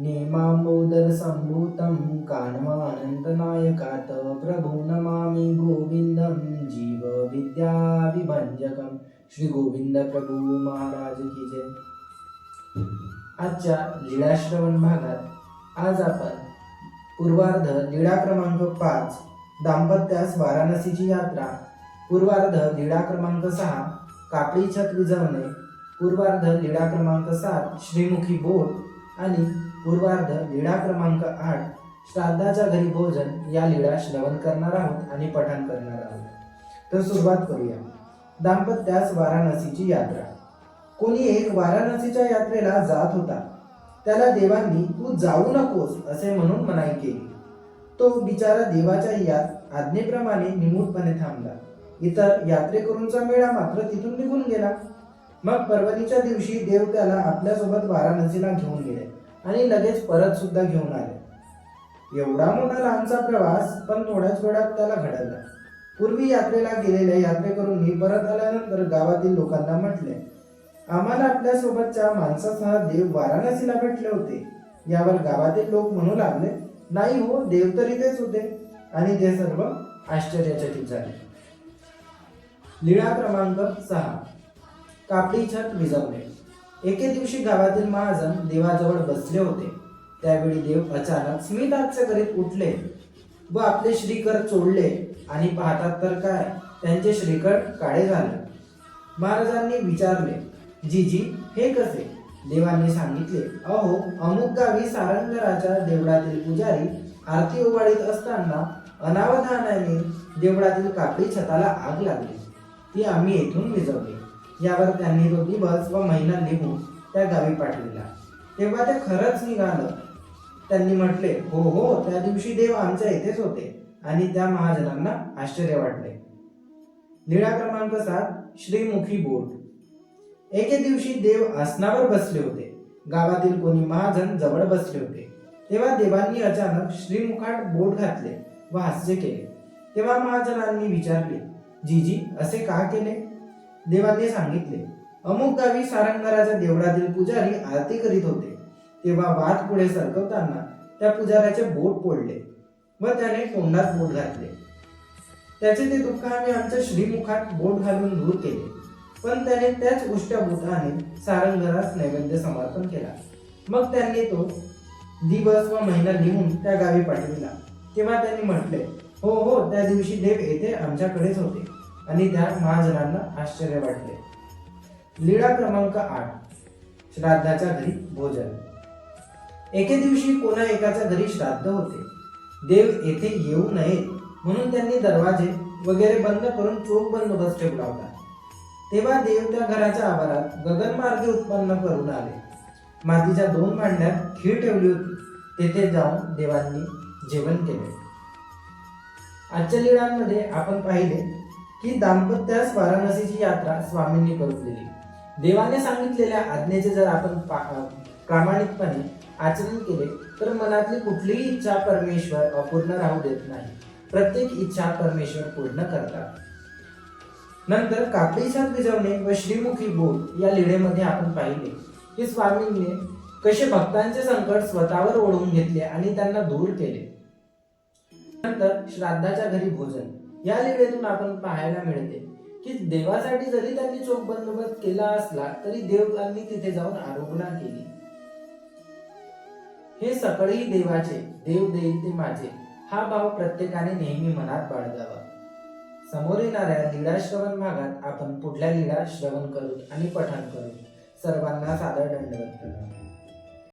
नेमाम्बोदरसम्भूतं संभूतं प्रभु नमामि गोविन्दं जीव विद्या श्री प्रभू महाराज की जय। आजच्या लीळाश्रवण भागात आज आपण पूर्वार्ध लीळा क्रमांक पाच दाम्पत्यास वाराणसीची यात्रा पूर्वार्ध लीळा क्रमांक सहा कापडी छत विजवणे पूर्वार्ध लीळा क्रमांक सात श्रीमुखी बोट आणि पूर्वार्ध लीळा क्रमांक आठ श्राद्धाच्या घरी भोजन या लीळा श्रवण करणार आहोत आणि पठण करणार आहोत. तर सुरुवात करूया. दाम्पत्यास वाराणसीची यात्रा. कोणी एक वाराणसीच्या यात्रेला जात होता. त्याला देवांनी तू जाऊ नकोस असे म्हणून मनाई केली. तो बिचारा देवाच्या यात आज्ञेप्रमाणे निमूटपणे थांबला. इतर यात्रेकरूंचा मेळा मात्र तिथून निघून गेला. मग पर्वतीच्या दिवशी देव त्याला आपल्यासोबत वाराणसीला घेऊन गेले आणि लगेच परत सुद्धा घेऊन आले. एवढा मोठा लहानचा प्रवास पण थोड्याच वेळात त्याला घडवला पूर्वी यात्रेला गेलेल्या यात्रेकरूंनी परत आल्यानंतर गावातील लोकांना म्हटले आम्हाला आपल्यासोबतच्या माणसासह देव वाराणसीला भेटले होते. यावर गावातील लोक म्हणू लागले नाही हो देव तर इथेच होते. आणि ते सर्व आश्चर्यचकित झाले. लीळा क्रमांक सहा. कापडी छत विजवले एके दिवशी गावातील महाजन देवाजवळ बसले होते. त्यावेळी देव अचानक स्मित करीत उठले. व आपले श्रीकर चोडले आणि पाहतात तर काय त्यांचे श्रीकर काळे झाले. महाराजांनी विचारले जीजी हे कसे? देवांनी सांगितले अहो अमुक गावी सारंगराच्या देवळातील पुजारी आरती ओवाळीत असताना अनावधानाने देवळातील कापडी छताला आग लागली. ती आम्ही येथून विजवली यावर त्यांनी तो दिवस व महिना लिहून त्या गावी पाठविला तेव्हा ते खरंच निघालं. त्यांनी म्हटले हो हो त्या दिवशी देव आमच्या येथेच होते आणि त्या महाजनांना आश्चर्य वाटले. निळा क्रमांक सात श्रीमुखी बोट एके दिवशी देव आसनावर बसले होते. गावातील कोणी महाजन जवळ बसले होते. तेव्हा देवांनी अचानक श्रीमुखात बोट घातले व हास्य केले. तेव्हा महाजनांनी विचारले जीजी असे का केले? देवाने सांगितले अमुक गावी सारंगराच्या देवळातील पुजारी आरती करीत होते. तेव्हा वाद पुढे सरकवताना त्या पुजाऱ्याचे बोट पोडले व त्याने तोंडात बोट घातले. त्याचे ते दुःख आम्ही आमच्या श्रीमुखात बोट घालून दूर केले. पण त्याने त्याच उष्ट्या बोटाने सारंगरास नैवेद्य समर्पण केला. मग त्यांनी तो दिवस व महिना लिहून त्या गावी पाठविला. तेव्हा त्यांनी म्हटले हो हो त्या दिवशी देव येथे आमच्याकडेच होते. आणि त्या महाजनांना आश्चर्य वाटले. लीळा क्रमांक आठ श्राद्धाच्या घरी भोजन. एके दिवशी कोणा एकाच्या घरी श्राद्ध होते. देव येथे येऊ नये म्हणून त्यांनी दरवाजे वगैरे बंद करून चोख बंदोबस्त ठेवला. होता तेव्हा देव त्या घराच्या आवारात गगनमार्गे उत्पन्न करून आले. मातीच्या दोन भांड्यात खीर ठेवली होती. तेथे जाऊन देवांनी जेवण केले. आजच्या लीळांमध्ये आपण पाहिले ही दाम्पत्यास वाराणसीची यात्रा स्वामींनी करून दिली देवाने सांगितलेल्या आज्ञेचे जर आपण प्रामाणिकपणे आचरण केले तर मनातली कुठलीही इच्छा परमेश्वर अपूर्ण राहू देत नाही. प्रत्येक इच्छा परमेश्वर पूर्ण करतात. नंतर कापडी भिजवणे विजवणे व श्रीमुखी बोल या लीळेमध्ये आपण पाहिले. की स्वामींनी कसे भक्तांचे संकट स्वतःवर ओढवून घेतले आणि त्यांना दूर केले. नंतर श्राद्धाच्या घरी भोजन. या लीळेतून आपण पाहायला मिळते की देवासाठी जरी त्यांनी चोख बंदोबस्त केला असला तरी देवांनी तिथे जाऊन आरोपणा केली. हे सकळही देवाचे देव देईल ते माझे हा भाव प्रत्येकाने नेहमी मनात बाळगावा. समोर येणाऱ्या लीडा श्रवण भागात आपण पुढल्या लीळा श्रवण करू आणि पठण करू सर्वांना सादर दंडवत